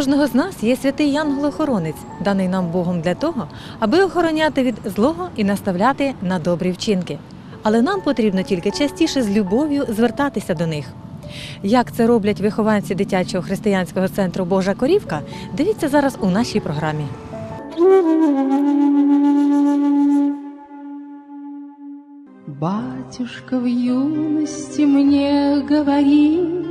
кожного з нас є святий янгол-охоронець, даний нам Богом для того, аби охороняти від злого і наставляти на добрі вчинки. Але нам потрібно тільки частіше з любов'ю звертатися до них. Як це роблять вихованці дитячого християнського центру Божа Корівка, дивіться зараз у нашій програмі. Батюшка в юности мне говорил,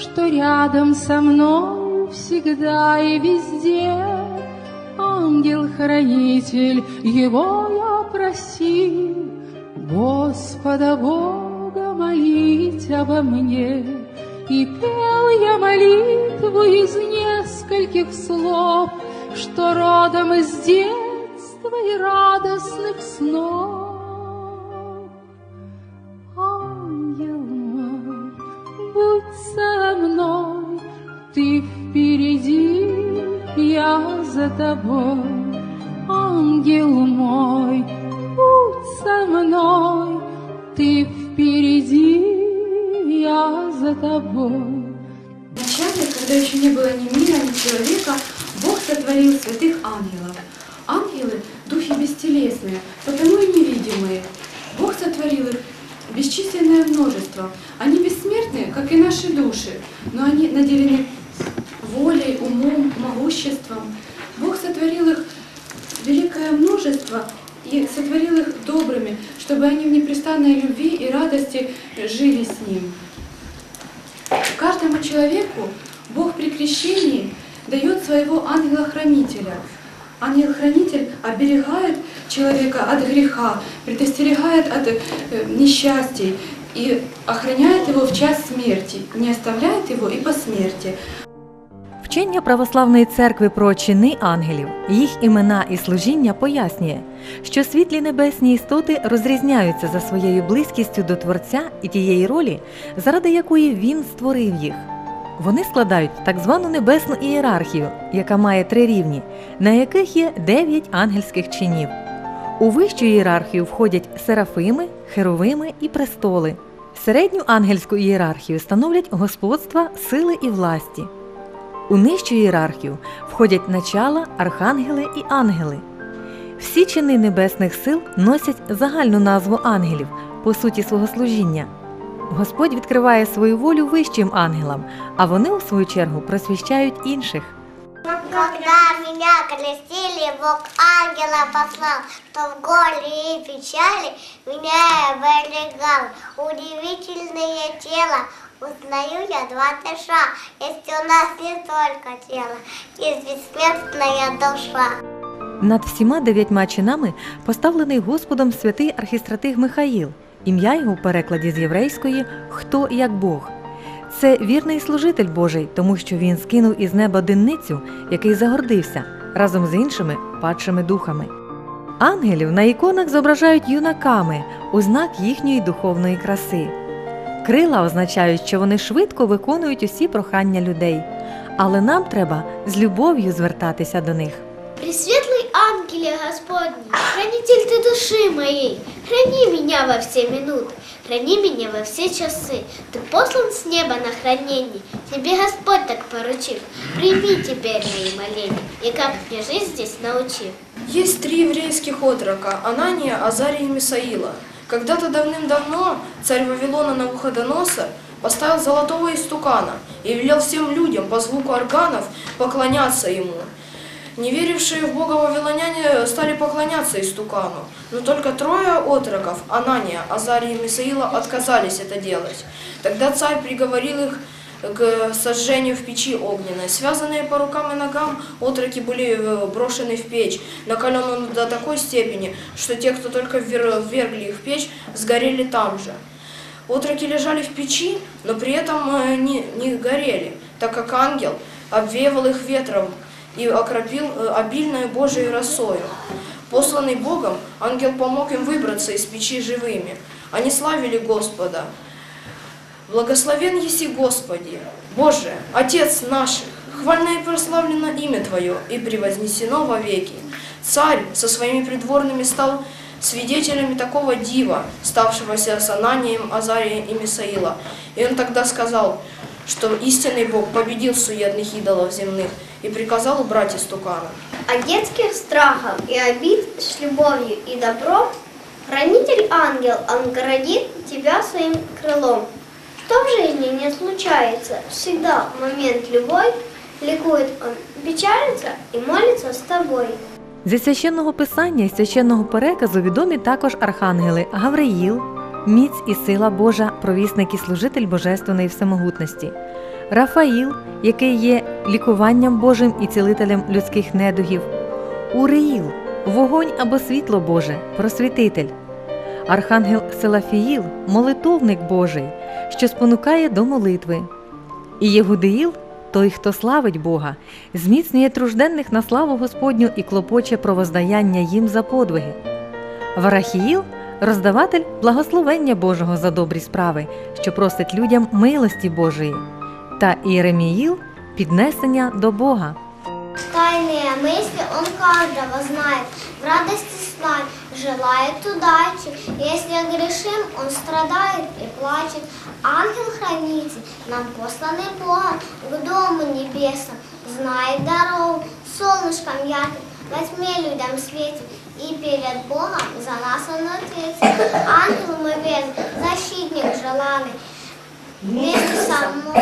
Что рядом со мной всегда и везде Ангел-хранитель, его я просил, Господа Бога молить обо мне. И пел я молитву из нескольких слов, Что родом из детства и радостных снов. Ангел мой, будь со мной, ты я за тобой. Ангел мой, будь со мной, ты впереди, я за тобой. Вначале, когда еще не было ни мира, ни человека, Бог сотворил святых ангелов. Ангелы – духи бестелесные, потому и невидимые. Бог сотворил их бесчисленное множество. Они бессмертны, как и наши души, но они наделены могуществом. Бог сотворил их великое множество и сотворил их добрыми, чтобы они в непрестанной любви и радости жили с Ним. Каждому человеку Бог при крещении дает своего ангела-хранителя. Ангел-хранитель оберегает человека от греха, предостерегает от э, несчастий и охраняет его в час смерти, не оставляет его и по смерти. Вчення православної церкви про чини ангелів, їх імена і служіння пояснює, що світлі небесні істоти розрізняються за своєю близькістю до Творця і тієї ролі, заради якої він створив їх. Вони складають так звану небесну ієрархію, яка має три рівні, на яких є дев'ять ангельських чинів. У вищу ієрархію входять серафими, херовими і престоли. Середню ангельську ієрархію становлять господства, сили і власті. У нижчу ієрархію входять начала, архангели і ангели. Всі чини небесних сил носять загальну назву ангелів по суті свого служіння. Господь відкриває свою волю вищим ангелам, а вони, у свою чергу, просвіщають інших. Когда меня крестили, Бог ангела послал, что в горе и печали меня оберегал. Удивительное тело, узнаю я два дыша. Есть у нас не только тело, есть бессмертная душа. Над всіма дев'ятьма чинами поставлений Господом святий архістратиг Михаїл. Ім'я його в перекладі з єврейської Хто як Бог. Це вірний служитель Божий, тому що він скинув із неба динницю, який загордився разом з іншими падшими духами. Ангелів на іконах зображають юнаками у знак їхньої духовної краси. Крила означають, що вони швидко виконують усі прохання людей, але нам треба з любов'ю звертатися до них. Пресветлый ангеле Господний, хранитель ты души моей, храни меня во все минуты, храни меня во все часы. Ты послан с неба на хранение, тебе Господь так поручил. Прими теперь мои моления, и как мне жить здесь научил. Есть три еврейских отрока – Анания, Азария и Мисаила. Когда-то давным-давно царь Вавилона Навуходоносор поставил золотого истукана и велел всем людям по звуку органов поклоняться ему. Не верившие в Бога вавилоняне стали поклоняться истукану, но только трое отроков – Анания, Азария и Мисаила – отказались это делать. Тогда царь приговорил их к сожжению в печи огненной. Связанные по рукам и ногам, отроки были э, брошены в печь, накаленную до такой степени, что те, кто только ввер- ввергли их в печь, сгорели там же. Отроки лежали в печи, но при этом э, не, не горели, так как ангел обвеивал их ветром и окропил э, обильной Божией росою. Посланный Богом, ангел помог им выбраться из печи живыми. Они славили Господа. Благословен еси Господи, Боже, Отец наших, хвально и прославлено имя Твое и превознесено во веки. Царь со своими придворными стал свидетелями такого дива, ставшегося с Ананием, Азарием и Мисаила. И он тогда сказал, что истинный Бог победил суетных идолов земных и приказал убрать истукана. От детских страхов и обид с любовью и добром Хранитель ангел оградит тебя своим крылом. Что в жизни не случается, всегда момент любой. Ликует он, печалится и молится с тобой. Зі священного писання і священного переказу відомі також архангели Гавриїл, міць і сила Божа, провісник і служитель Божественної всемогутності, Рафаїл, який є лікуванням Божим і цілителем людських недугів, Уриїл, вогонь або світло Боже, просвітитель, Архангел Селафіїл, молитовник Божий, що спонукає до молитви, і Єгудеїл той, хто славить Бога, зміцнює тружденних на славу Господню і клопоче про воздаяння їм за подвиги. Варахіїл роздаватель благословення Божого за добрі справи, що просить людям милості Божої, та Іереміїл піднесення до Бога. Тайные мысли он каждого знает, в радости знать, желает удачи. Если грешим, он страдает и плачет. Ангел-хранитель, нам посланный Богом к дому небесному, знает дорогу, солнышком ярким, во тьме людям светит, и перед Богом за нас он ответит. Ангел мой верный, защитник желанный, Вместе со мной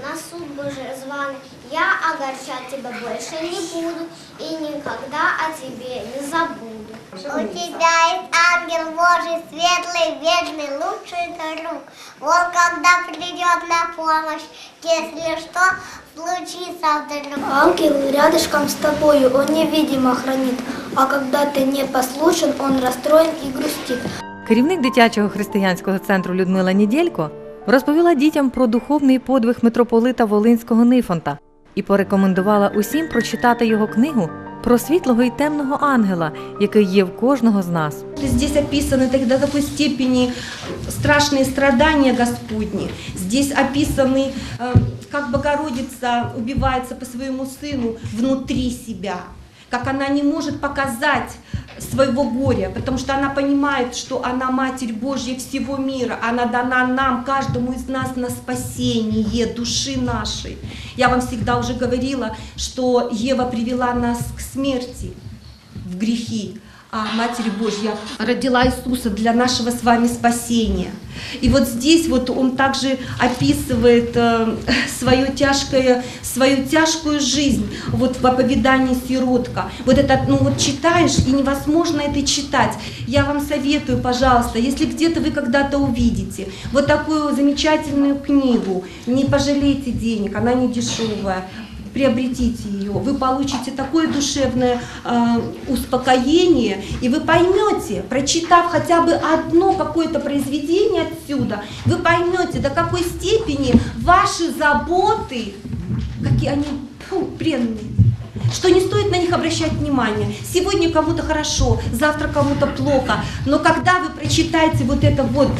на суд Божий званый Я огорчать тебя больше не буду И никогда о тебе не забуду У тебя есть ангел Божий, светлый, верный, лучший друг. Вот когда придет на помощь, если что случится вдруг. Ангел рядышком с тобою, он невидимо хранит А когда ты не послушен, он расстроен и грустит Керівник дитячого християнського центру Людмила Нідєлько розповіла дітям про духовний подвиг митрополита Волинського Нифонта і порекомендувала усім прочитати його книгу про світлого і темного ангела, який є в кожного з нас. Здесь описаны так- до такой степени страшные страдания Господни. Здесь описаны, э, как Богородица убивается по своему сыну внутри себя, как она не может показать своего горя, потому что она понимает, что она Матерь Божья всего мира, она дана нам, каждому из нас на спасение души нашей. Я вам всегда уже говорила, что Ева привела нас к смерти, в грехи, а Матерь Божья родила Иисуса для нашего с вами спасения. И вот здесь вот он также описывает э, свое тяжкое, свою тяжкую жизнь вот в оповедании сиротка. Вот это, ну вот читаешь и невозможно это читать. Я вам советую, пожалуйста, если где-то вы когда-то увидите вот такую замечательную книгу, не пожалейте денег, она не дешевая приобретите ее, вы получите такое душевное э, успокоение, и вы поймете, прочитав хотя бы одно какое-то произведение отсюда, вы поймете, до какой степени ваши заботы, какие они фу, что не стоит на них обращать внимание. Сегодня кому-то хорошо, завтра кому-то плохо, но когда вы прочитаете вот это вот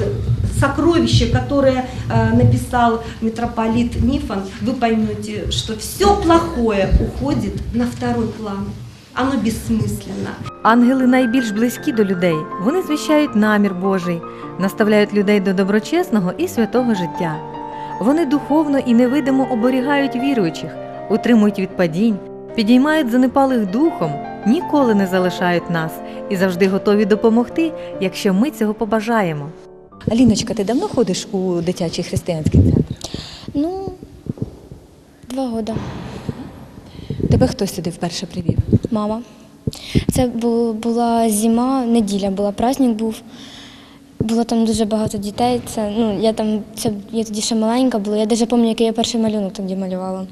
сокровище, которое э, написал митрополит Нифон, вы поймете, что все плохое уходит на второй план. Оно бессмысленно. Ангели найбільш близькі до людей. Вони звіщають намір Божий, наставляють людей до доброчесного і святого життя. Вони духовно і невидимо оберігають віруючих, утримують від падінь, підіймають занепалих духом, ніколи не залишають нас і завжди готові допомогти, якщо ми цього побажаємо. Аліночка, ти давно ходиш у дитячий християнський центр? Ну, два года. Тебе хто сюди вперше привів? Мама. Це була зима, неділя була, праздник був. Було там дуже багато дітей. Це, ну, я, там, це, я тоді ще маленька була. Я навіть пам'ятаю, який я перший малюнок тоді малювала.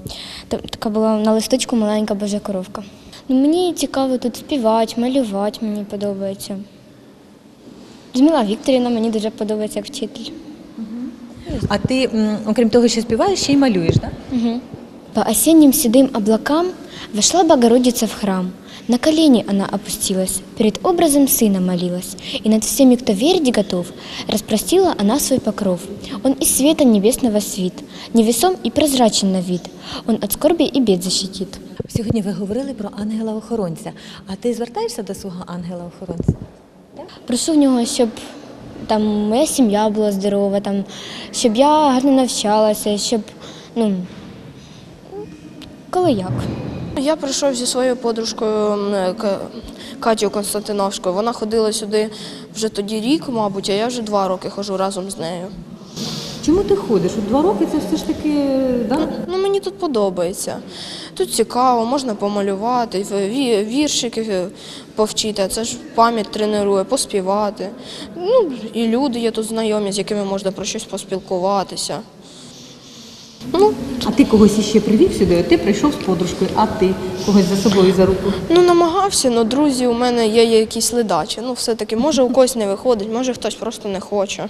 Та- Така була на листочку маленька божа коровка. Ну, мені цікаво тут співати, малювати, мені подобається. Зміла Вікторівна мені дуже подобається як вчитель. А ти, м, окрім того, що співаєш, ще й малюєш, так? Мгм. По осенним седым облакам вошла Богородица в храм. На колени она опустилась, перед образом сына молилась, и над всеми, кто верить готов, распростила она свой покров. Он из света небесного свит, невесом и прозрачен на вид, он от скорби и бед защитит. Сьогодні ви говорили про ангела-охоронця. А ти звертаєшся до свого ангела-охоронця? Прошу в нього, щоб там моя сім'я була здорова, там, щоб я гарно навчалася, щоб, ну, коли як. Я прийшов зі своєю подружкою Катю Константиновською. Вона ходила сюди вже тоді рік, мабуть, а я вже два роки ходжу разом з нею. Чому ти ходиш? У два роки це все ж таки, да? Ну, мені тут подобається. Тут цікаво, можна помалювати, віршики повчити, це ж пам'ять тренує, поспівати. Ну, і люди є тут знайомі, з якими можна про щось поспілкуватися. Ну, А ти когось іще привів сюди? Ти прийшов з подружкою, а ти когось за собою за руку. Ну, намагався, але друзі у мене є якісь ледачі. Ну, все-таки, може, у когось не виходить, може хтось просто не хоче.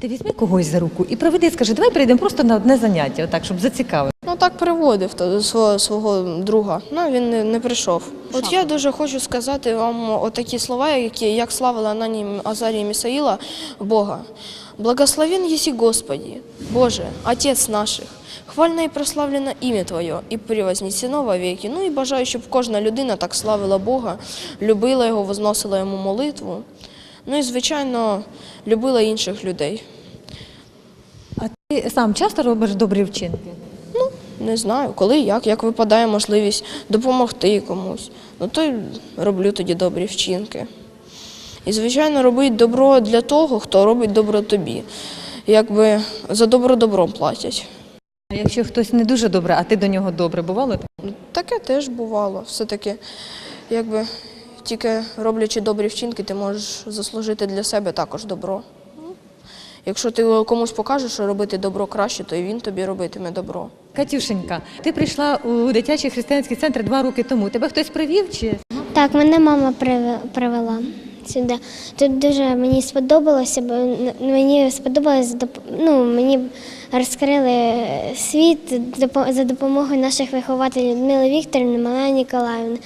Ти візьми когось за руку і проведи, скажи, давай прийдемо просто на одне заняття, отак, щоб зацікавити. Ну так приводив то, свого, свого друга. Ну він не, не прийшов. От я дуже хочу сказати вам отакі слова, які як славила Анані Азарії Місаїла Бога. Благословен єсі Господі, Боже, Отець наших. Хвальне і прославлене ім'я Твоє і превознесено во віки. Ну і бажаю, щоб кожна людина так славила Бога, любила його, возносила йому молитву. Ну і, звичайно, любила інших людей. А ти сам часто робиш добрі вчинки? Ну, Не знаю, коли як, як випадає можливість допомогти комусь. Ну то й роблю тоді добрі вчинки. І, звичайно, робить добро для того, хто робить добро тобі. Якби за добро добром платять. А якщо хтось не дуже добре, а ти до нього добре, бувало? так? Ну, Таке теж бувало. Все-таки, якби тільки роблячи добрі вчинки, ти можеш заслужити для себе також добро. Ну, Якщо ти комусь покажеш, що робити добро краще, то і він тобі робитиме добро. Катюшенька, ти прийшла у дитячий християнський центр два роки тому. Тебе хтось привів чи? Так, мене мама привела сюди. Тут дуже мені сподобалося, бо мені сподобалось ну, мені розкрили світ допо- за допомогою наших вихователів Людмили Вікторівни, Малая Ніколаївни.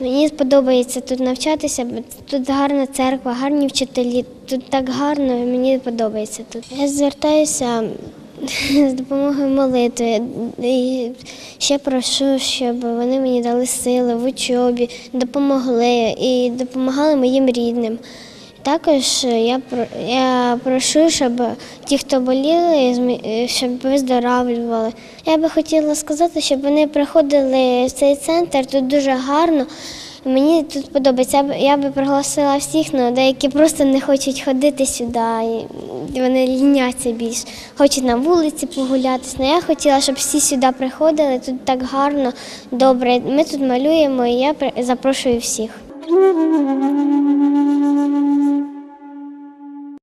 Мені подобається тут навчатися, бо тут гарна церква, гарні вчителі, тут так гарно, мені подобається тут. Я звертаюся з допомогою молитви. І ще прошу, щоб вони мені дали сили в учобі, допомогли і допомагали моїм рідним. Також я, про- я прошу, щоб ті, хто боліли, щоб виздоравлювали. Я би хотіла сказати, щоб вони приходили в цей центр, тут дуже гарно. Мені тут подобається. Я би пригласила всіх, але деякі просто не хочуть ходити сюди. Вони ліняться більш. Хочуть на вулиці погулятися. Але я хотіла, щоб всі сюди приходили. Тут так гарно, добре. Ми тут малюємо, і я запрошую всіх.